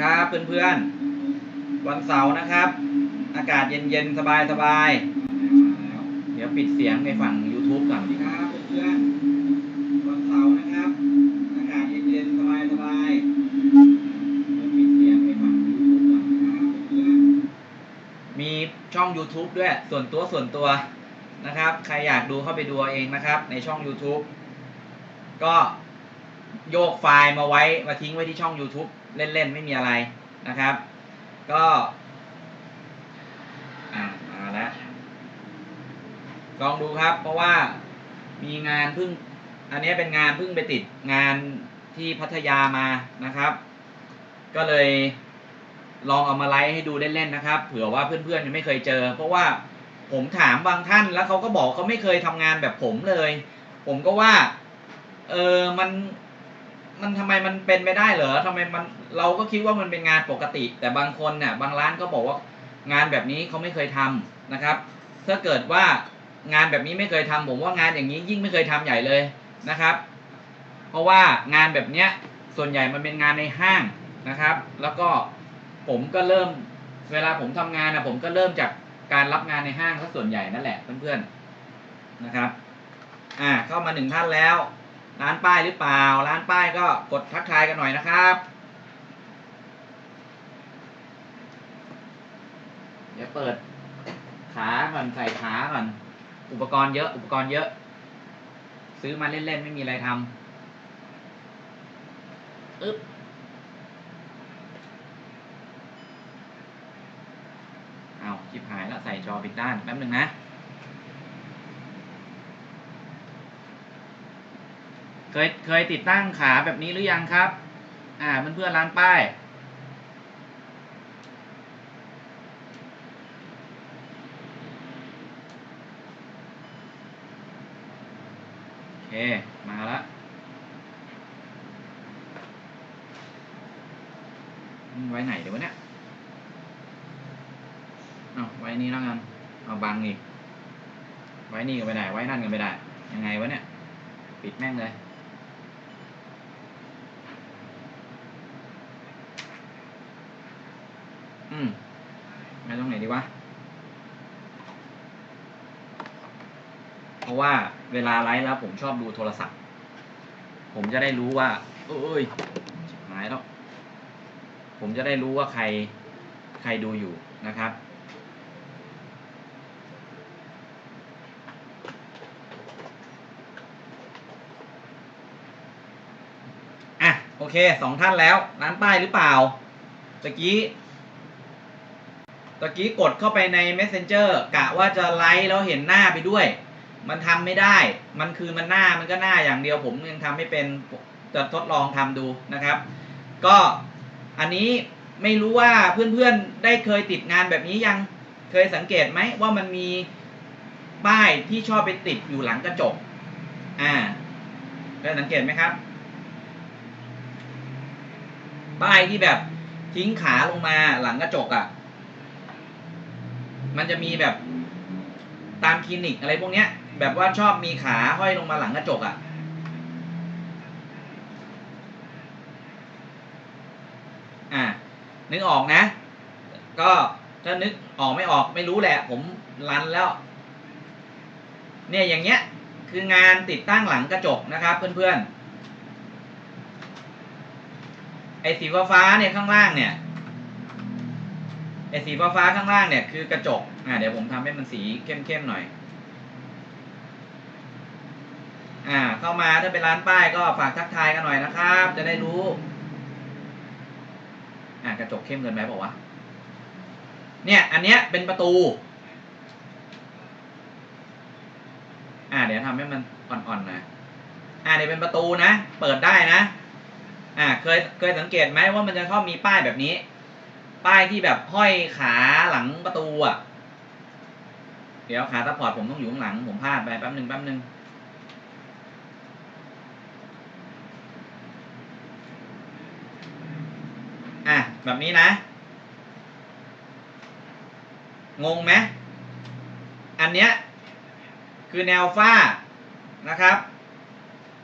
ครับเพื่อนๆ วันเสาร์นะครับ อากาศเย็นๆ สบายๆ เดี๋ยวปิดเสียงในฝั่ง YouTube ก่อนดีครับ เพื่อนๆ วันเสาร์นะครับ อากาศเย็นๆ สบายๆเดี๋ยวปิดเสียงในฝั่ง YouTube ก่อนครับเพื่อนๆ มีช่อง YouTube ด้วยส่วนตัวส่วนตัวนะครับ ใครอยากดูเข้าไปดูเอาเองนะครับ ในช่อง YouTube ก็โยกไฟล์มาไว้มาทิ้งไว้ที่ช่อง YouTube เล่นๆ ไม่มีอะไรนะครับ ก็อ่ามาแล้วลองดูครับ เพราะว่ามีงานเพิ่ง อันนี้เป็นงานเพิ่งไปติดงานที่พัทยามานะครับ ก็เลยลองเอามาไลฟ์ให้ดูเล่นๆนะครับ เผื่อว่าเพื่อนๆยังไม่เคยเจอ เพราะว่าผมถามบางท่านแล้วเขาก็บอกเขาไม่เคยทำงานแบบผมเลย ผมก็ว่า เออมัน มันทำไมมันเป็นไปได้เหรอทำไมมัน เราก็คิดว่ามันเป็นงานปกติ แต่บางคนเนี่ยบางร้านก็บอกว่างานแบบนี้เขาไม่เคยทำนะครับ ถ้าเกิดว่างานแบบนี้ไม่เคยทำผมว่างานอย่างนี้ยิ่งไม่เคยทำใหญ่เลยนะครับ เพราะว่างานแบบเนี้ยส่วนใหญ่มันเป็นงานในห้างนะครับ แล้วก็ผมก็เริ่มเวลาผมทำงานนะผมก็เริ่มจากการรับงานในห้างซะส่วนใหญ่นั่นแหละเพื่อนๆนะครับ อ่าเข้ามาหนึ่งท่านแล้ว ร้านป้ายหรือเปล่า ร้านป้ายก็กดทักทายกันหน่อยนะครับ เดี๋ยวเปิด ขาก่อนใส่ขาก่อน อุปกรณ์เยอะ อุปกรณ์เยอะ ซื้อมาเล่นๆไม่มีอะไรทำอึ๊บเอาชิบหายแล้วใส่จอผิดด้านแป๊บหนึ่งนะเคยเคยติดตั้งขาแบบนี้หรือยังครับ อ่าเพื่อนเพื่อนร้านป้าย โอเค มาล้วอืมไว้ไหนเดี๋ยววะเนี่ยเอาไว้นี่แล้วกัน เอาบังอีก ไว้นี่ก็ไม่ได้ ไว้นั่นก็ไม่ได้ ยังไงวะเนี่ย ปิดแม่งเลย อืมไปตรงไหนดีวะ เพราะว่าเวลาไลฟ์แล้วผมชอบดูโทรศัพท์ ผมจะได้รู้ว่าเอ้ยหายแล้ว ผมจะได้รู้ว่าใครใครดูอยู่นะครับ อะ โอเคสองท่านแล้ว ร้านป้ายหรือเปล่าตะกี้ตะกี้กดเข้าไปใน Messenger กะว่าจะไลฟ์แล้วเห็นหน้าไปด้วย มันทำไม่ได้ มันคือมันหน้ามันก็หน้าอย่างเดียวผมยังทำไม่เป็นจะทดลองทำดูนะครับ ก็อันนี้ไม่รู้ว่าเพื่อนๆได้เคยติดงานแบบนี้ยังเคยสังเกตไหมว่ามันมีป้ายที่ชอบไปติดอยู่หลังกระจก อ่าเคยสังเกตไหมครับ ป้ายที่แบบทิ้งขาลงมาหลังกระจกอะ่ะ มันจะมีแบบตามคลินิกอะไรพวกเนี้ย แบบว่าชอบมีขาห้อยลงมาหลังกระจกอะ่ะ อ่านึกออกนะ ก็ถ้านึกออกไม่ออกไม่รู้แหละ ผมรันแล้ว เนี่ยอย่างเงี้ย คืองานติดตั้งหลังกระจกนะครับ เพื่อนๆ ไอ้สีฟ้าเนี่ยข้างล่างเนี่ยไอ้สีฟ้าๆข้างล่างเนี่ยคือกระจก อ่าเดี๋ยวผมทำให้มันสีเข้มๆหน่อย อ่า เข้ามาถ้าเป็นร้านป้ายก็ฝากทักทายกันหน่อยนะครับ จะได้รู้ อ่ากระจกเข้มเกินไปบอกว่าวะเนี่ย อันเนี้ยเป็นประตู อ่า เดี๋ยวทำให้มันอ่อนๆนะอ่าเดี๋ยวเป็นประตูนะ เปิดได้นะ อ่า เคยเคยสังเกตไหมว่ามันจะชอบมีป้ายแบบนี้ ป้ายที่แบบห้อยขาหลังประตูอะเดี๋ยวขาซัพพอร์ตผมต้องอยู่ข้างหลัง ผมพลาดไปแป๊บหนึ่งแป๊บหนึ่งอะ แบบนี้นะ งงไหมอันเนี้ยคือแนวฝ้านะครับ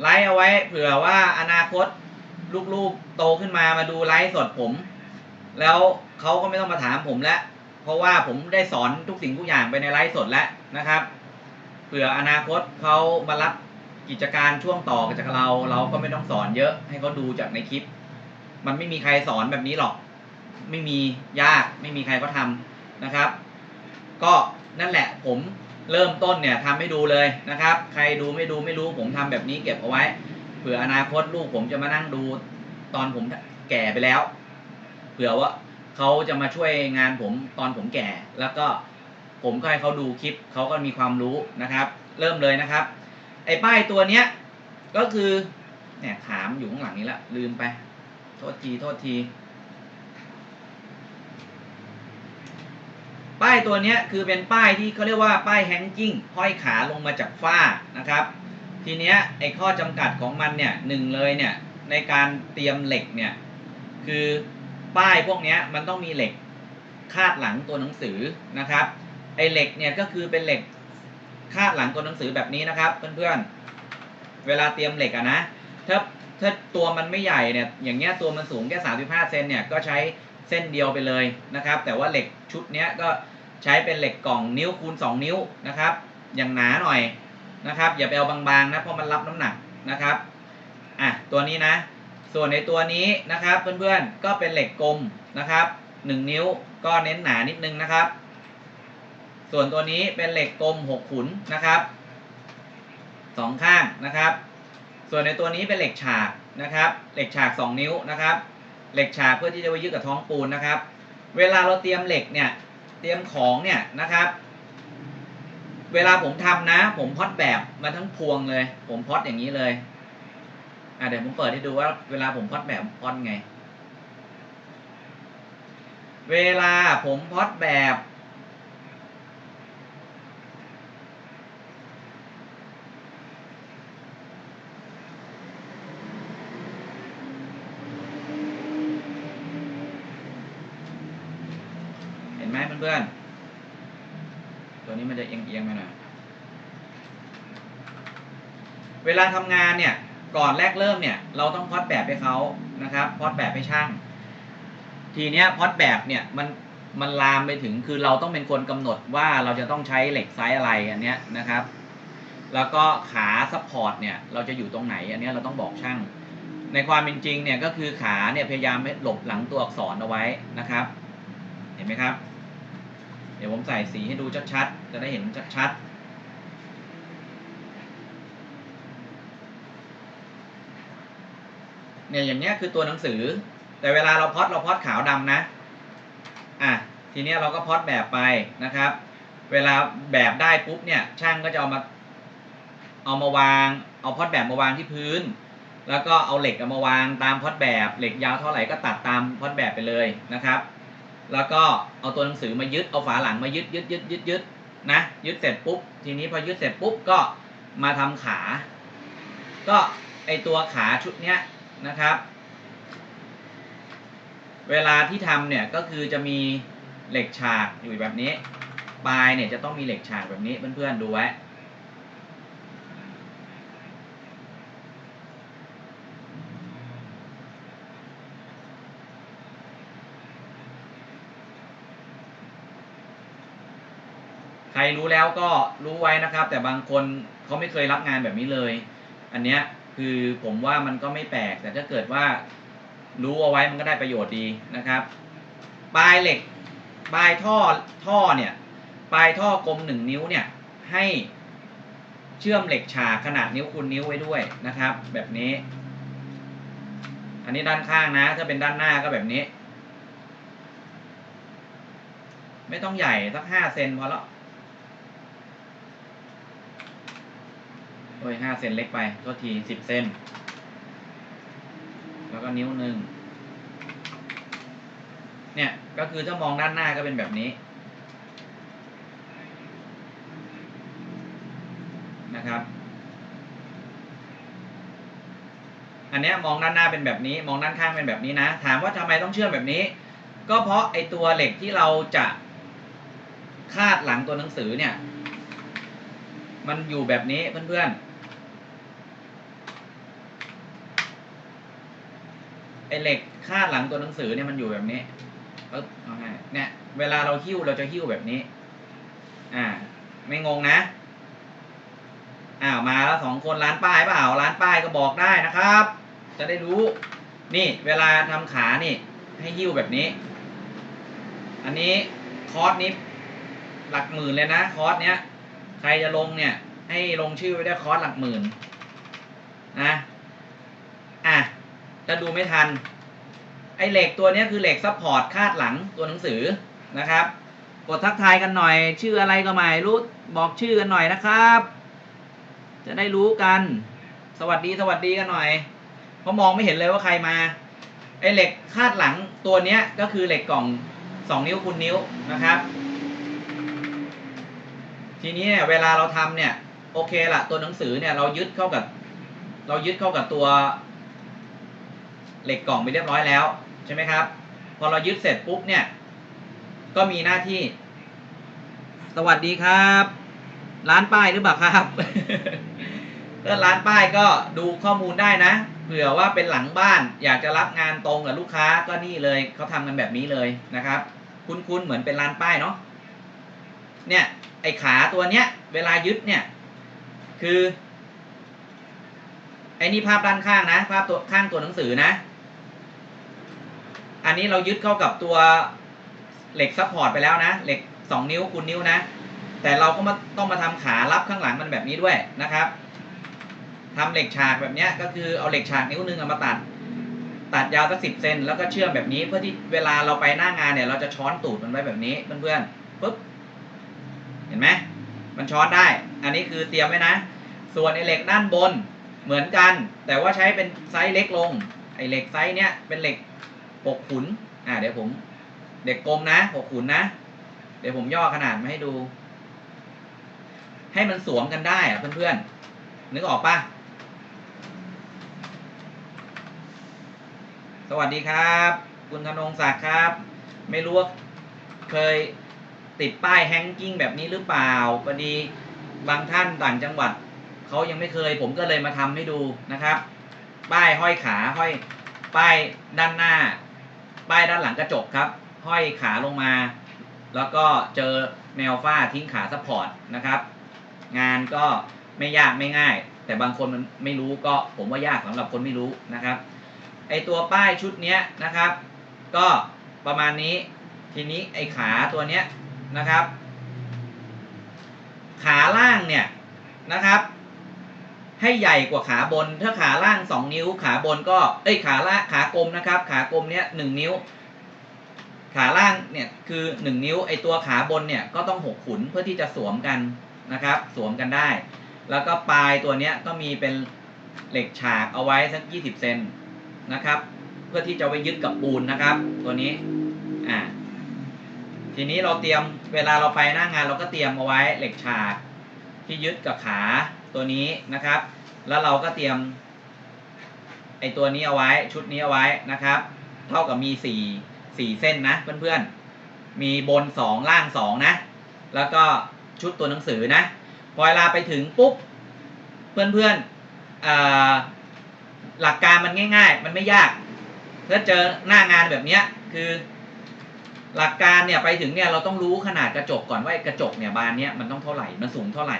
ไลฟ์เอาไว้เผื่อว่าอนาคตลูกๆโตขึ้นมามาดูไลฟ์สดผม แล้วเขาก็ไม่ต้องมาถามผมแล้ว เพราะว่าผมได้สอนทุกสิ่งทุกอย่างไปในไลฟ์สดแล้วนะครับเผื่ออนาคตเขามารับกิจการช่วงต่อจากเรา เราก็ไม่ต้องสอนเยอะให้เขาดูจากในคลิป มันไม่มีใครสอนแบบนี้หรอก ไม่มียากไม่มีใครก็ทำนะครับ ก็นั่นแหละผมเริ่มต้นเนี่ยทำให้ดูเลยนะครับ ใครดูไม่ดูไม่รู้ผมทำแบบนี้เก็บเอาไว้เผื่ออนาคตลูกผมจะมานั่งดูตอนผมแก่ไปแล้วเผื่อว่าเขาจะมาช่วยงานผมตอนผมแก่ แล้วก็ผมก็ให้เขาดูคลิปเขาก็มีความรู้นะครับ เริ่มเลยนะครับ ไอ้ป้ายตัวเนี้ยก็คือเนี่ยขามอยู่ข้างหลังนี้ละลืมไป โทษทีโทษที ป้ายตัวนี้คือเป็นป้ายที่เขาเรียกว่าป้ายแฮงกิ้งห้อยขาลงมาจากฝ้านะครับ ทีเนี้ยไอ้ข้อจำกัดของมันเนี่ยหนึ่งเลยเนี่ยในการเตรียมเหล็กเนี่ยคือป้ายพวกนี้มันต้องมีเหล็กคาดหลังตัวหนังสือนะครับไอ้เหล็กเนี่ยก็คือเป็นเหล็กคาดหลังตัวหนังสือแบบนี้นะครับ เพื่อนๆเวลาเตรียมเหล็กอะนะถ้าถ้าตัวมันไม่ใหญ่เนี่ยอย่างเงี้ยตัวมันสูงแค่35เซนเนี่ยก็ใช้เส้นเดียวไปเลยนะครับ แต่ว่าเหล็กชุดเนี้ยก็ ใช้เป็นเหล็กกล่องนิ้วคูณ 2 นิ้วนะครับ อย่างหนาหน่อยนะครับ อย่าไปเอาบางๆนะเพราะมันรับน้ำหนักนะครับอะตัวนี้นะ ส่วนในตัวนี้นะครับเพื่อนๆก็เป็นเหล็กกลมนะครับ 1 นิ้วก็เน้นหนานิดนึงนะครับ ส่วนตัวนี้เป็นเหล็กกลม 6 ขุนนะครับสองข้างนะครับ ส่วนในตัวนี้เป็นเหล็กฉากนะครับ เหล็กฉาก 2 นิ้วนะครับ เหล็กฉากเพื่อที่จะไว้ยึดกับท้องปูนนะครับ เวลาเราเตรียมเหล็กเนี่ย เตรียมของเนี่ยนะครับ เวลาผมทำนะ ผมพอดแบบมาทั้งพวงเลย ผมพอดอย่างนี้เลยอะเดี๋ยวผมเปิดให้ดูว่าเวลาผมพอดแบบพอดไง เวลาผมพอดแบบ เห็นไหมเพื่อนๆ ตัวนี้มันจะเอียงๆไปหน่อย เวลาทำงานเนี่ยก่อนแรกเริ่มเนี่ยเราต้องพอดแบบให้เขานะครับพอดแบบให้ช่าง ทีเนี้ยพอดแบบเนี่ยมันมันลามไปถึงคือเราต้องเป็นคนกำหนดว่าเราจะต้องใช้เหล็กไซส์อะไรอันเนี้ยนะครับ แล้วก็ขาซัพพอร์ตเนี่ยเราจะอยู่ตรงไหนอันเนี้ยเราต้องบอกช่าง ในความเป็นจริงเนี่ยก็คือขาเนี่ยพยายามหลบหลังตัวอักษรเอาไว้นะครับ เห็นไหมครับ เดี๋ยวผมใส่สีให้ดูชัดๆจะได้เห็นชัดๆ เนี่ยอย่างเนี้ยคือตัวหนังสือ แต่เวลาเราพอดเราพอดขาวดำนะอะทีเนี้ยเราก็พอดแบบไปนะครับ เวลาแบบได้ปุ๊บเนี่ยช่างก็จะเอามาเอามาวาง เอาพอดแบบมาวางที่พื้น แล้วก็เอาเหล็กมาวางตามพอดแบบเหล็กยาวเท่าไหร่ก็ตัดตามพอดแบบไปเลยนะครับ แล้วก็เอาตัวหนังสือมายึดเอาฝาหลังมายึดยึดยึดยึดยึดนะยึดเสร็จปุ๊บทีนี้พอยึดเสร็จปุ๊บก็มาทำขา ก็ไอตัวขาชุดเนี้ย นะครับ เวลาที่ทำเนี่ยก็คือจะมีเหล็กฉากอยู่แบบนี้ ปลายเนี่ยจะต้องมีเหล็กฉากแบบนี้เพื่อนๆดูไว้ใครรู้แล้วก็รู้ไว้นะครับ แต่บางคนเขาไม่เคยรับงานแบบนี้เลย อันเนี้ย คือผมว่ามันก็ไม่แปลก แต่ถ้าเกิดว่ารู้เอาไว้มันก็ได้ประโยชน์ดีนะครับปลายเหล็กปลายท่อท่อเนี่ยปลายท่อกลมหนึ่งนิ้วเนี่ยให้เชื่อมเหล็กฉากขนาดนิ้วคูณนิ้วไว้ด้วยนะครับ แบบนี้ อันนี้ด้านข้างนะ ถ้าเป็นด้านหน้าก็แบบนี้ ไม่ต้องใหญ่สักห้าเซนพอแล้ว โอ้ยห้าเซนเล็กไปก็ทีสิบเซนแล้วก็นิ้วหนึ่งเนี่ยก็คือถ้ามองด้านหน้าก็เป็นแบบนี้นะครับ อันเนี้ยมองด้านหน้าเป็นแบบนี้ มองด้านข้างเป็นแบบนี้นะ ถามว่าทำไมต้องเชื่อมแบบนี้ ก็เพราะไอตัวเหล็กที่เราจะคาดหลังตัวหนังสือเนี่ย มันอยู่แบบนี้เพื่อนๆ อเหล็กคาดหลังตัวหนังสือเนี่ยมันอยู่แบบนี้ปึ๊บเอาให้เนี่ย เวลาเราหิ้วเราจะหิ้วแบบนี้ อ่า ไม่งงนะอ้าวมาแล้วสองคนร้านป้ายเปล่าร้านป้ายก็บอกได้นะครับ จะได้รู้ นี่ เวลาทำขานี่ ให้หิ้วแบบนี้ อันนี้คอร์สนี้หลักหมื่นเลยนะคอร์สเนี้ยใครจะลงเนี่ย ให้ลงชื่อไว้ได้คอร์สหลักหมื่นนะอะ จะดูไม่ทัน ไอเหล็กตัวนี้คือเหล็กซัพพอร์ตคาดหลังตัวหนังสือนะครับกดทักทายกันหน่อย ชื่ออะไรก็ไม่รู้บอกชื่อกันหน่อยนะครับ จะได้รู้กัน สวัสดีสวัสดีกันหน่อย เพราะมองไม่เห็นเลยว่าใครมาไอเหล็กคาดหลังตัวเนี้ยก็คือเหล็กกล่องสองนิ้วคูณนิ้วนะครับ ทีนี้เนี่ยเวลาเราทำเนี่ยโอเคละตัวหนังสือเนี่ยเรายึดเข้ากับ เรายึดเข้ากับตัว เหล็กกล่องไปเรียบร้อยแล้วใช่ไหมครับ พอเรายึดเสร็จปุ๊บเนี่ย ก็มีหน้าที่ สวัสดีครับ ร้านป้ายหรือเปล่าครับถ้าร้านป้ายก็ดูข้อมูลได้นะเผื่อว่าเป็นหลังบ้าน อยากจะรับงานตรงกับลูกค้าก็นี่เลยเขาทำกันแบบนี้เลยนะครับ คุ้นๆเหมือนเป็นร้านป้ายเนาะเนี่ยไอ้ขาตัวเนี้ย เวลายึดเนี่ย คือไอ้นี่ภาพด้านข้างนะ ภาพตัวข้างตัวหนังสือนะ นนี้เรายึดเข้ากับตัวเหล็กซัพพอร์ตไปแล้วนะ เหล็กสองนิ้วคูณนิ้วนะ แต่เราก็มาต้องมาทำขารับข้างหลังมันแบบนี้ด้วยนะครับทำเหล็กฉากแบบนี้ก็คือเอาเหล็กฉากนิ้วหนึงเอามาตัด ตัดยาวสักสิบเซนแล้วก็เชื่อมแบบนี้ เพื่อที่เวลาเราไปหน้างานเนี่ย เราจะช้อนตูดมันไว้แบบนี้เพื่อนๆปุ๊บเห็นไหมมันช้อนได้ อันนี้คือเตรียมไว้นะ ส่วนไอเหล็กด้านบนเหมือนกัน แต่ว่าใช้เป็นไซส์เล็กลง ไอเหล็กไซส์เนี้ยเป็นเหล็ก หกขุนอ่าเดี๋ยวผมเด็กกลมนะหกขุนนะ เดี๋ยวผมย่อขนาดมาให้ดู ให้มันสวมกันได้อะเพื่อนๆ นึกออกปะสวัสดีครับ คุณธนงศักดิ์ครับ ไม่รู้ว่าเคยติดป้ายแฮงกิ้งแบบนี้หรือเปล่าพอดีบางท่านต่างจังหวัดเขายังไม่เคย ผมก็เลยมาทำให้ดูนะครับ ป้ายห้อยขาห้อยป้ายด้านหน้า ป้ายด้านหลังกระจกครับ ห้อยขาลงมา แล้วก็เจอแนวฝ้าทิ้งขาซัพพอร์ตนะครับ งานก็ไม่ยากไม่ง่าย แต่บางคนมันไม่รู้ก็ผมว่ายากสำหรับคนไม่รู้นะครับ ไอตัวป้ายชุดเนี้ยนะครับ ก็ประมาณนี้ ทีนี้ไอขาตัวเนี้ยนะครับ ขาล่างเนี่ยนะครับ ให้ใหญ่กว่าขาบน ถ้าขาล่างสองนิ้ว ขาบนก็ เอ้ย ขาล่าขากลมนะครับ ขากลมเนี้ยหนึ่งนิ้ว ขาล่างเนี่ยคือหนึ่งนิ้ว ไอตัวขาบนเนี่ยก็ต้องหกขุนเพื่อที่จะสวมกันนะครับ สวมกันได้ แล้วก็ปลายตัวเนี้ยก็มีเป็นเหล็กฉากเอาไว้สักยี่สิบเซนนะครับ เพื่อที่จะไว้ยึดกับปูนนะครับ ตัวนี้ อ่า ทีนี้เราเตรียม เวลาเราไปหน้างานเราก็เตรียมเอาไว้เหล็กฉากที่ยึดกับขา ตัวนี้นะครับ แล้วเราก็เตรียมไอตัวนี้เอาไว้ชุดนี้เอาไว้นะครับ เท่ากับมีสี่สี่เส้นนะเพื่อนๆ มีบนสองล่างสองนะ แล้วก็ชุดตัวหนังสือนะ พอเวลาไปถึงปุ๊บ เพื่อนๆอ่าหลักการมันง่าย ๆ มันไม่ยาก ถ้าเจอหน้างานแบบนี้คือหลักการเนี่ยไปถึงเนี่ยเราต้องรู้ขนาดกระจกก่อนว่ากระจกเนี่ยบานเนี้ยมันต้องเท่าไหร่ มันสูงเท่าไหร่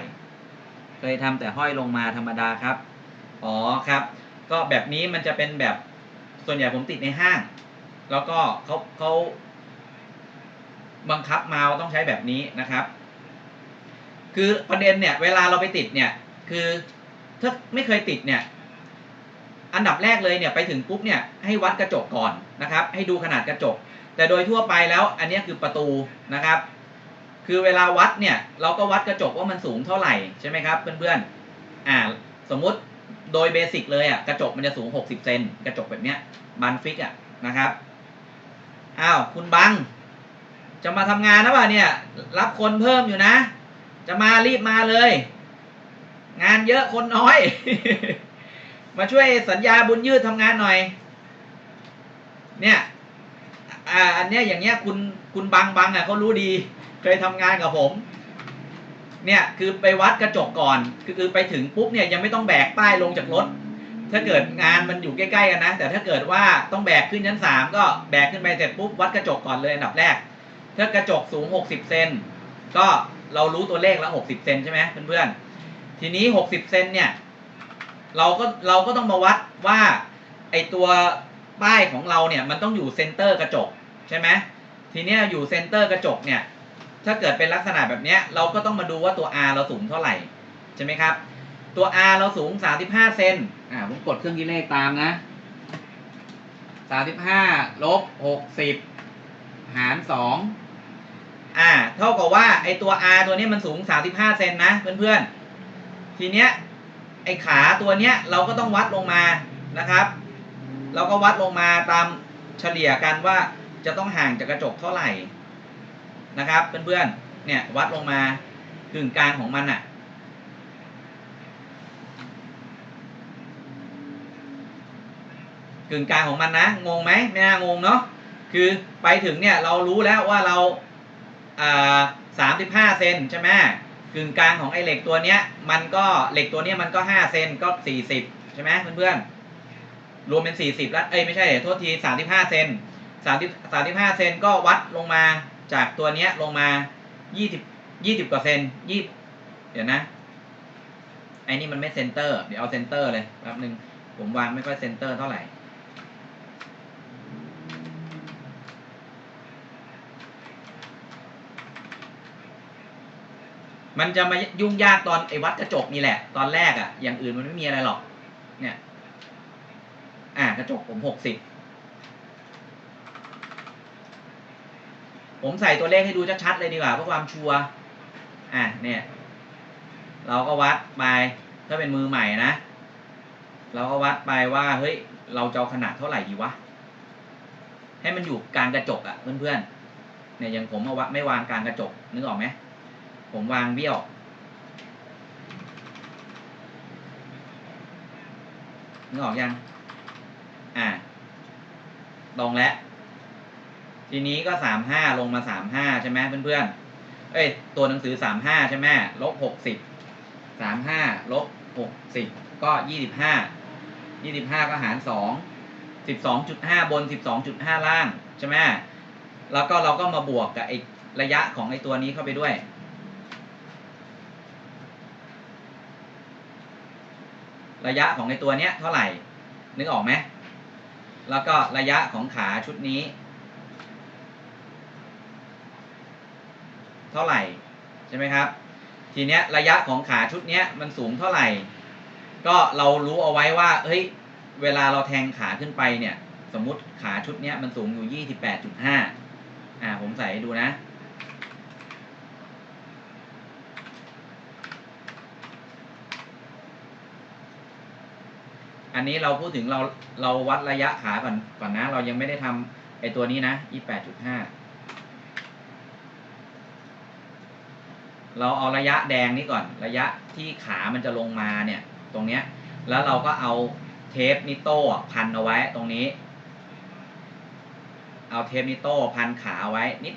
เคยทำแต่ห้อยลงมาธรรมดาครับ อ๋อครับ ก็แบบนี้มันจะเป็นแบบส่วนใหญ่ผมติดในห้าง แล้วก็เขาเขาบังคับมาว่าต้องใช้แบบนี้นะครับ คือประเด็นเนี่ย เวลาเราไปติดเนี่ย คือถ้าไม่เคยติดเนี่ย อันดับแรกเลยเนี่ยไปถึงปุ๊บเนี่ยให้วัดกระจกก่อนนะครับ ให้ดูขนาดกระจก แต่โดยทั่วไปแล้วอันนี้คือประตูนะครับ คือเวลาวัดเนี่ยเราก็วัดกระจกว่ามันสูงเท่าไหร่ใช่ไหมครับเพื่อนๆอ่าสมมุติโดยเบสิกเลยอะกระจกมันจะสูง 60 เซนกระจกแบบเนี้ยบันฟิกอะนะครับอ้าวคุณบัง จะมาทำงานนะป่ะเนี่ย รับคนเพิ่มอยู่นะ จะมารีบมาเลย งานเยอะคนน้อย มาช่วยสัญญาบุญยืดทำงานหน่อย เนี่ยอ่าอันเนี้ยอย่างเงี้ยคุณคุณบังบังอะเขารู้ดี เคยทำงานกับผม เนี่ยคือไปวัดกระจกก่อนคือคือไปถึงปุ๊บเนี่ยยังไม่ต้องแบกป้ายลงจากรถ ถ้าเกิดงานมันอยู่ใกล้ๆกันนะ แต่ถ้าเกิดว่าต้องแบกขึ้นชั้นสามก็แบกขึ้นไปเสร็จปุ๊บวัดกระจกก่อนเลยอันดับแรก ถ้ากระจกสูง 60เซนก็เรารู้ตัวเลขแล้ว 60เซนใช่ไหมเพื่อนๆ ทีนี้ 60เซนเนี่ยเราก็เราก็ต้องมาวัดว่าไอตัวป้ายของเราเนี่ยมันต้องอยู่เซนเตอร์กระจกใช่ไหมทีเนี้ยอยู่เซนเตอร์กระจกเนี่ย ถ้าเกิดเป็นลักษณะแบบนี้เราก็ต้องมาดูว่าตัว R เราสูงเท่าไหร่ใช่ไหมครับ ตัว R เราสูง 35 เซนอ่าผมกดเครื่องคิดเลขตามนะ 35ลบ60 หาร 2 อ่า เท่ากับว่าไอตัว R ตัวนี้มันสูง 35 เซนนะเพื่อนๆ ทีเนี้ยไอขาตัวเนี้ยเราก็ต้องวัดลงมานะครับ เราก็วัดลงมาตามเฉลี่ยกันว่าจะต้องห่างจากกระจกเท่าไหร่ นะครับ เพื่อนๆ เนี่ยวัดลงมากึ่งกลางของมันอะกึ่งกลางของมันนะ งงไหมไม่น่างงเนาะ คือไปถึงเนี่ยเรารู้แล้วว่าเราอ่าสามสิบห้าเซนใช่ไหมกึ่งกลางของไอ้เหล็กตัวเนี้ย มันก็เหล็กตัวเนี้ยมันก็ห้าเซนก็สี่สิบใช่ไหมเพื่อนๆ รวมเป็นสี่สิบแล้ว เอ้ยไม่ใช่ โทษทีสามสิบห้าเซนสามสิบสามสิบห้าเซนก็วัดลงมา จากตัวเนี้ยลงมายี่สิบยี่สิบกว่าเซนยี่เดี๋ยวนะไอ้นี่มันไม่เซนเตอร์ เดี๋ยวเอาเซนเตอร์เลยแป๊บนึง ผมวางไม่ค่อยเซนเตอร์เท่าไหร่ มันจะมายุ่งยากตอนไอ้วัดกระจกนี่แหละ ตอนแรกอะ่ะ อย่างอื่นมันไม่มีอะไรหรอก เนี่ย อ่ากระจกผมหกสิบ ผมใส่ตัวเลขให้ดูชัดๆเลยดีกว่าเพื่อความชัวร์อะเนี่ย เราก็วัดไปถ้าเป็นมือใหม่นะ เราก็วัดไปว่าเฮ้ยเราจะเอขนาดเท่าไหร่ดีวะให้มันอยู่กลางกระจกอะ่ะเพื่อนๆเนี่ยอย่างผมเอาวะไม่วางกลางกระจกนึกออกไหมผมวางเบี้ยวนึกออกยัง อ่าตรงแล้ว ทีนี้ก็สามห้าลงมาสามห้าใช่ไหมเพื่อนๆ เอ้ย ตัวหนังสือสามห้าใช่ไหมลบหกสิบสามห้าลบหกสิบก็ยี่สิบห้ายี่สิบห้าก็หารสองสิบสองจุดห้าบนสิบสองจุดห้าล่างใช่ไหมแล้วก็เราก็มาบวกกับไอระยะของไอ้ตัวนี้เข้าไปด้วยระยะของไอ้ตัวเนี้ยเท่าไหร่ นึกออกไหม แล้วก็ระยะของขาชุดนี้ เท่าไหร่ใช่ไหมครับ ทีเนี้ยระยะของขาชุดเนี้ยมันสูงเท่าไหร่ ก็เรารู้เอาไว้ว่าเฮ้ยเวลาเราแทงขาขึ้นไปเนี่ยสมมติขาชุดเนี้ยมันสูงอยู่ 28.5 อ่าผมใส่ให้ดูนะ อันนี้เราพูดถึงเราเราวัดระยะขาก่อนก่อนนะ เรายังไม่ได้ทำไอตัวนี้นะ 28.5 เราเอาระยะแดงนี้ก่อน ระยะที่ขามันจะลงมาเนี่ย ตรงเนี้ย แล้วเราก็เอาเทปนิโต้พันเอาไว้ตรงนี้ เอาเทปนิโต้พันขาเอาไว้นิด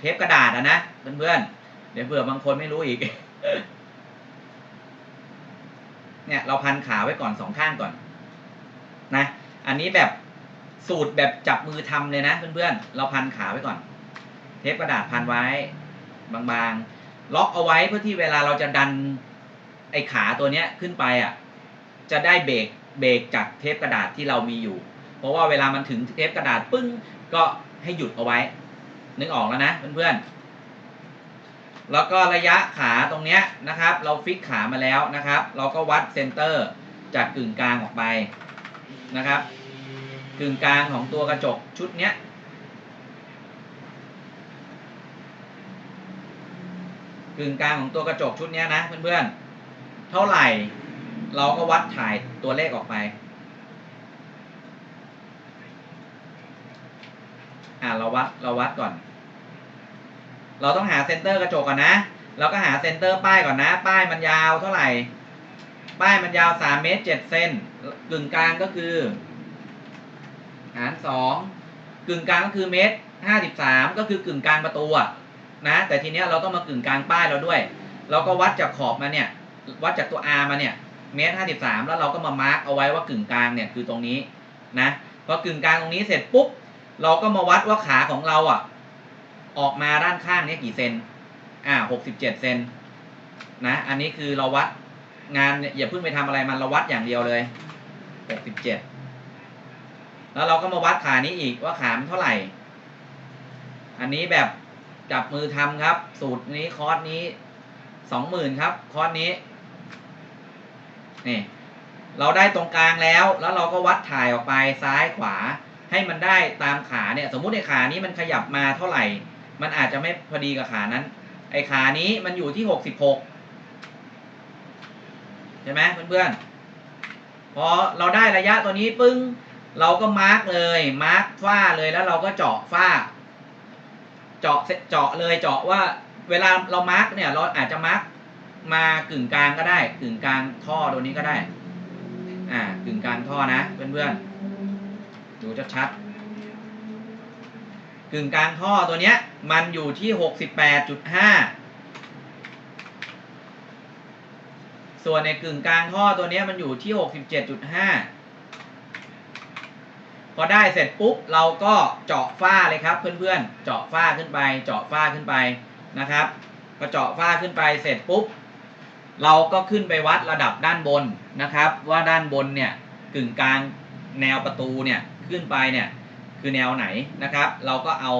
เทปกระดาษอะนะเพื่อนๆ เดี๋ยวเผื่อบางคนไม่รู้อีก เนี่ยเราพันขาไว้ก่อนสองข้างก่อน นะ อันนี้แบบสูตรแบบจับมือทำเลยนะเพื่อนๆ เราพันขาไว้ก่อน เทปกระดาษพันไว้บางๆ ล็อกเอาไว้เพื่อที่เวลาเราจะดันไอ้ขาตัวเนี้ยขึ้นไปอะจะได้เบรกเบรกจากเทปกระดาษที่เรามีอยู่ เพราะว่าเวลามันถึงเทปกระดาษปึ้งก็ให้หยุดเอาไว้ นึกออกแล้วนะเพื่อนๆ แล้วก็ระยะขาตรงเนี้ยนะครับ เราฟิกขามาแล้วนะครับ เราก็วัดเซนเตอร์จากกึ่งกลางออกไปนะครับ กึ่งกลางของตัวกระจกชุดเนี้ย กึ่งกลางของตัวกระจกชุดนี้นะเพื่อนๆ เท่าไหร่เราก็วัดถ่ายตัวเลขออกไป อ่าเราวัดเราวัดก่อน เราต้องหาเซนเตอร์กระจกก่อนนะ เราก็หาเซนเตอร์ป้ายก่อนนะ ป้ายมันยาวเท่าไหร่ ป้ายมันยาวสามเมตรเจ็ดเซนกึ่งกลางก็คือ หารสองกึ่งกลางก็คือเมตรห้าสิบสามก็คือกึ่งกลางประตูอะ นะ แต่ทีเนี้ยเราต้องมากึ่งกลางป้ายเราด้วย เราก็วัดจากขอบมาเนี่ยวัดจากตัว R มาเนี่ยเมตรห้าสิบสามแล้วเราก็มามาร์กเอาไว้ว่ากึ่งกลางเนี่ยคือตรงนี้นะพอกึ่งกลางตรงนี้เสร็จปุ๊บเราก็มาวัดว่าขาของเราอะออกมาด้านข้างเนี้กี่เซนอ่าหกสิบเจ็ดเซนนะอันนี้คือเราวัดงานอย่าเพิ่งไปทำอะไรมันเราวัดอย่างเดียวเลยหกสิบเจ็ดแล้วเราก็มาวัดขานี้อีกว่าขามันเท่าไหร่ อันนี้แบบ จับมือทำครับ สูตรนี้คอร์สนี้สองหมื่นครับ คอร์สนี้นี่เราได้ตรงกลางแล้ว แล้วเราก็วัดถ่ายออกไปซ้ายขวา ให้มันได้ตามขาเนี่ย สมมุติในขานี้มันขยับมาเท่าไหร่ มันอาจจะไม่พอดีกับขานั้น ไอ้ขานี้มันอยู่ที่หกสิบหกใช่ไหมเพื่อนๆพอเราได้ระยะตัวนี้ปึ้ง เราก็มาร์กเลย มาร์กฝ้าเลยแล้วเราก็เจาะฝ้า เจาะเจาะเลยเจาะว่าเวลาเรามาร์กเนี่ยเราอาจจะมาร์กมากึ่งกลางก็ได้ กึ่งกลางท่อตัวนี้ก็ได้ อ่ากึ่งกลางท่อนะเพื่อนๆดูชัดๆกึ่งกลางท่อตัวเนี้ยมันอยู่ที่หกสิบแปดจุดห้าส่วนในกึ่งกลางท่อตัวนี้มันอยู่ที่ 67.5 พอได้เสร็จปุ๊บเราก็เจาะฝ้าเลยครับ เพื่อนๆ เจาะฝ้าขึ้นไป เจาะฝ้าขึ้นไปนะครับพอเจาะฝ้าขึ้นไปเสร็จปุ๊บเราก็ขึ้นไปวัดระดับด้านบนนะครับ ว่าด้านบนเนี่ยกึ่งกลางแนวประตูเนี่ยขึ้นไปเนี่ยคือแนวไหนนะครับ เราก็เอา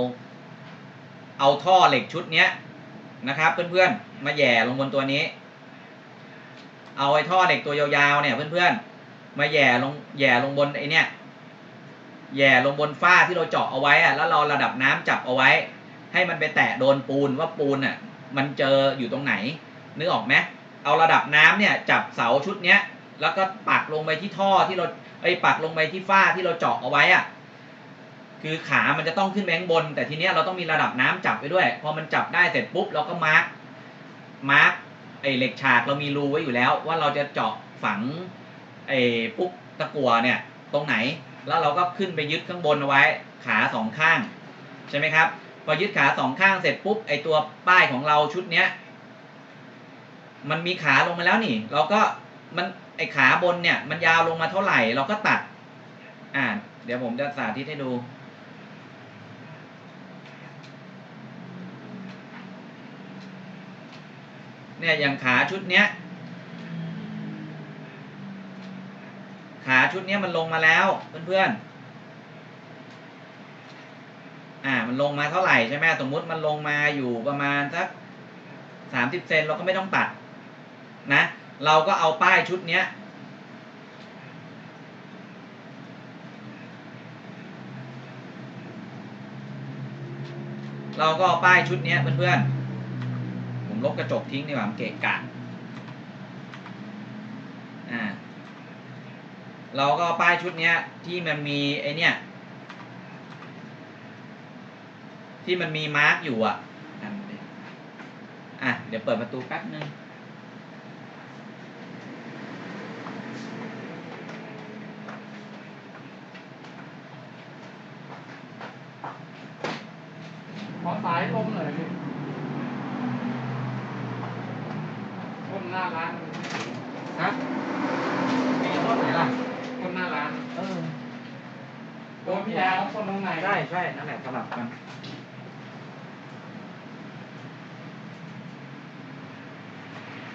เอาท่อเหล็กชุดเนี้ยนะครับ เพื่อนๆมาแหย่ลงบนตัวนี้ เอาไอ้ท่อเหล็กตัวยาวๆเนี่ยเพื่อนๆมาแหย่ลงแหย่ลงบนไอ้เนี่ย แย่ลงบนฝ้าที่เราเจาะเอาไว้อะแล้วเราระดับน้ำจับเอาไว้ ให้มันไปแตะโดนปูนว่าปูนอะมันเจออยู่ตรงไหน นึกออกไหมเอาระดับน้ำเนี่ยจับเสาชุดเนี้ยแล้วก็ปักลงไปที่ท่อที่เราไอ้ปักลงไปที่ฝ้าที่เราเจาะเอาไว้อะคือขามันจะต้องขึ้นไปข้างบน แต่ทีเนี้ยเราต้องมีระดับน้ำจับไปด้วยพอมันจับได้เสร็จปุ๊บเราก็มาร์กมาร์กไอ้เหล็กฉากเรามีรูไว้อยู่แล้ว ว่าเราจะเจาะฝังไอ้ปุ๊กตะกัวเนี่ยตรงไหน แล้วเราก็ขึ้นไปยึดข้างบนเอาไว้ขาสองข้าง ใช่ไหมครับ พอยึดขาสองข้างเสร็จปุ๊บไอตัวป้ายของเราชุดเนี้ย มันมีขาลงมาแล้วนี่ เราก็มันไอขาบนเนี่ย มันยาวลงมาเท่าไหร่ เราก็ตัด อ่า เดี๋ยวผมจะสาธิตให้ดูเนี่ยอย่างขาชุดเนี้ย ขาชุดนี้มันลงมาแล้วเพื่อนๆ อ่า มันลงมาเท่าไหร่ใช่ไหมสมมุติมันลงมาอยู่ประมาณสักสามสิบเซนเราก็ไม่ต้องตัดนะ เราก็เอาป้ายชุดเนี้ยเราก็เอาป้ายชุดนี้เพื่อนๆ ผมลบกระจกทิ้งดีกว่ามันเกะกะ อ่า เราก็ป้ายชุดเนี้ยที่มันมีไอเนี้ยที่มันมีมาร์กอยู่อะอะ เดี๋ยวเปิดประตูแป๊บนึง ขอสายลมหน่อยพี่คนหน้าร้าน ฮะมีต้นไหนล่ะ คนหน้าร้าน เออ โดนพี่แอร์คนตรงไหน ใช่ใช่นั่นแหละสลับกัน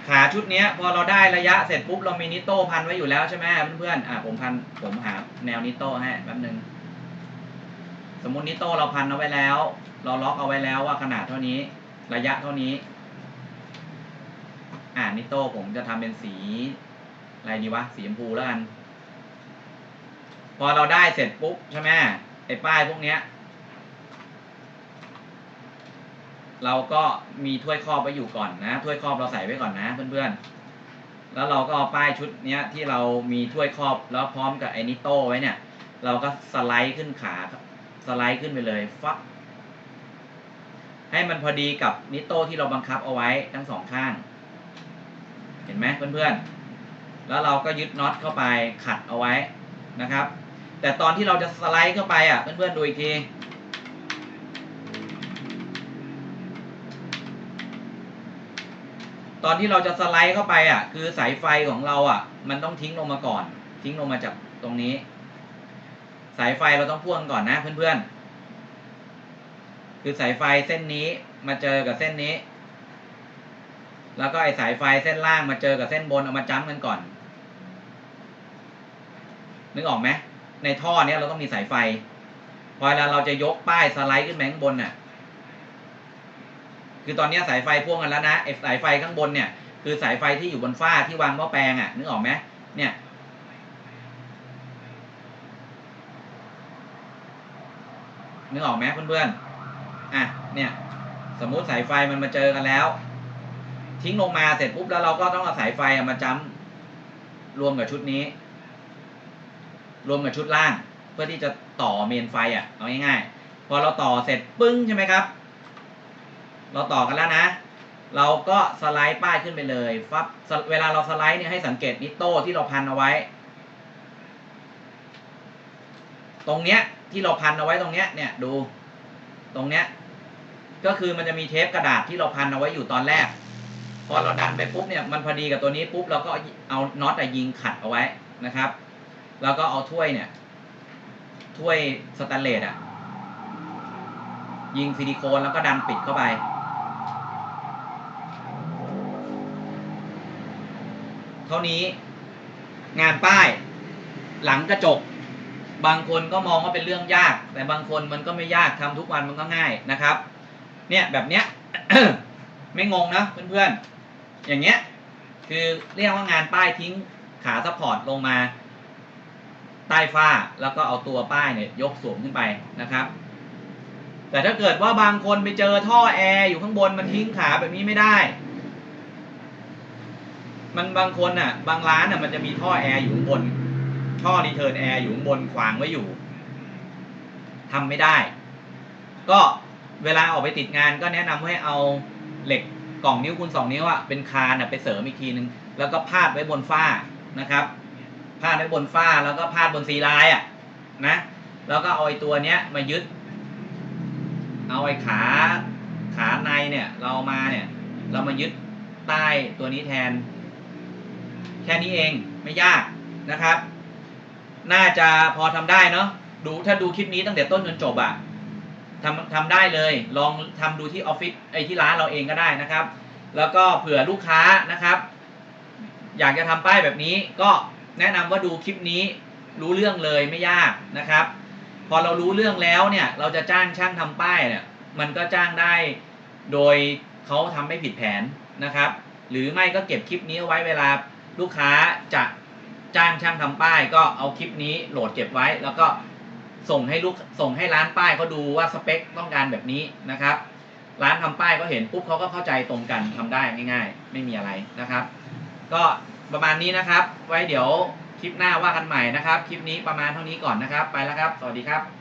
ขา ชุดนี้พอเราได้ระยะเสร็จปุ๊บเรามีนิโต้พันไว้อยู่แล้วใช่ไหมเพื่อนๆอะผมพันผมหาแนวนิโต้ให้แป๊บนึง สมมตินิโต้เราพันเอาไว้แล้ว เราล็อกเอาไว้แล้วว่าขนาดเท่านี้ ระยะเท่านี้ อ่านิโต้ผมจะทำเป็นสีอะไรดีวะสีชมพูแล้วกัน พอเราได้เสร็จปุ๊บใช่ไหมไอ้ป้ายพวกเนี้ย เราก็มีถ้วยครอบไว้อยู่ก่อนนะ ถ้วยครอบเราใส่ไว้ก่อนนะเพื่อนๆ แล้วเราก็เอาป้ายชุดเนี้ยที่เรามีถ้วยครอบแล้วพร้อมกับไอ้นิโต้ไว้เนี่ย เราก็สไลด์ขึ้นขาสไลด์ขึ้นไปเลยฟักให้มันพอดีกับนิโต้ที่เราบังคับเอาไว้ทั้งสองข้าง เห็นไหมเพื่อนๆ แล้วเราก็ยึดน็อตเข้าไปขัดเอาไว้นะครับ แต่ตอนที่เราจะสไลด์เข้าไปอะเพื่อนๆดูอีกที ตอนที่เราจะสไลด์เข้าไปอะ คือสายไฟของเราอะ มันต้องทิ้งลงมาก่อน ทิ้งลงมาจากตรงนี้ สายไฟเราต้องพ่วงก่อนนะเพื่อนๆ คือสายไฟเส้นนี้มาเจอกับเส้นนี้ แล้วก็ไอสายไฟเส้นล่างมาเจอกับเส้นบนเอามาจ้ำกันก่อน นึกออกไหมในท่อเนี้ยเราต้องมีสายไฟ พอเวลาเราจะยกป้ายสไลด์ขึ้นไปข้างบนน่ะ คือตอนนี้สายไฟพ่วงกันแล้วนะไอสายไฟข้างบนเนี่ย คือสายไฟที่อยู่บนฝ้าที่วางหม้อแปลงอะนึกออกไหมเนี่ยนึกออกไหมเพื่อนๆอะเนี่ยสมมุติสายไฟมันมาเจอกันแล้ว ทิ้งลงมาเสร็จปุ๊บแล้วเราก็ต้องเอาสายไฟมาจ้ำรวมกับชุดนี้ รวมกับชุดล่าง เพื่อที่จะต่อเมนไฟอะเอาง่ายๆพอเราต่อเสร็จปึ้งใช่ไหมครับ เราต่อกันแล้วนะ เราก็สไลด์ป้ายขึ้นไปเลยฟับเวลาเราสไลด์เนี่ยให้สังเกตนิโต้ที่เราพันเอาไว้ ตรงเนี้ยที่เราพันเอาไว้ตรงเนี้ยเนี่ยดู ตรงเนี้ยก็คือมันจะมีเทปกระดาษที่เราพันเอาไว้อยู่ตอนแรก พอเราดันไปปุ๊บเนี่ยมันพอดีกับตัวนี้ปุ๊บเราก็เอาน็อตอะยิงขัดเอาไว้นะครับ แล้วก็เอาถ้วยเนี่ย ถ้วยสแตนเลสอะยิงซิลิโคนแล้วก็ดันปิดเข้าไป เท่านี้ งานป้าย หลังกระจก บางคนก็มองว่าเป็นเรื่องยาก แต่บางคนมันก็ไม่ยากทำทุกวันมันก็ง่ายนะครับ เนี่ยแบบเนี้ยไม่งงนะเพื่อนๆ อย่างเงี้ย คือเรียกว่างานป้ายทิ้งขาซัพพอร์ตลงมา ใต้ฝ้าแล้วก็เอาตัวป้ายเนี่ยยกสวมขึ้นไปนะครับ แต่ถ้าเกิดว่าบางคนไปเจอท่อแอร์อยู่ข้างบนมันทิ้งขาแบบนี้ไม่ได้ มันบางคนอะ บางร้านอะมันจะมีท่อแอร์อยู่ข้างบน ท่อรีเทิร์นแอร์อยู่ข้างบนขวางไว้อยู่ทำไม่ได้ ก็เวลาออกไปติดงานก็แนะนำให้เอาเหล็กกล่องนิ้วคูณสองนิ้วอะเป็นคานอะไปเสริมอีกทีนึง แล้วก็พาดไว้บนฝ้านะครับพาดไว้บนฝ้าแล้วก็พาดบนซีไลน์อะนะแล้วก็เอาไอ้ตัวเนี้ยมายึด เอาไอ้ขาขาในเนี่ยเรามาเนี่ย เรามายึดใต้ตัวนี้แทน แค่นี้เองไม่ยากนะครับ น่าจะพอทำได้เนาะดูถ้าดูคลิปนี้ตั้งแต่ต้นจนจบอะทำทำได้เลย ลองทำดูที่ออฟฟิศไอ้ที่ร้านเราเองก็ได้นะครับ แล้วก็เผื่อลูกค้านะครับ อยากจะทำป้ายแบบนี้ก็แนะนำว่าดูคลิปนี้รู้เรื่องเลยไม่ยากนะครับ พอเรารู้เรื่องแล้วเนี่ย เราจะจ้างช่างทำป้ายเนี่ยมันก็จ้างได้โดยเขาทำไม่ผิดแผนนะครับ หรือไม่ก็เก็บคลิปนี้เอาไว้เวลา ลูกค้าจะจ้างช่างทำป้าย ก็เอาคลิปนี้โหลดเก็บไว้ แล้วก็ส่งให้ลูกส่งให้ร้านป้ายเขาดูว่าสเปคต้องการแบบนี้นะครับ ร้านทำป้ายเขาเห็นปุ๊บเขาก็เข้าใจตรงกันทำได้ง่าย ๆ ไม่มีอะไรนะครับ ก็ประมาณนี้นะครับ ไว้เดี๋ยวคลิปหน้าว่ากันใหม่นะครับ คลิปนี้ประมาณเท่านี้ก่อนนะครับ ไปแล้วครับ สวัสดีครับ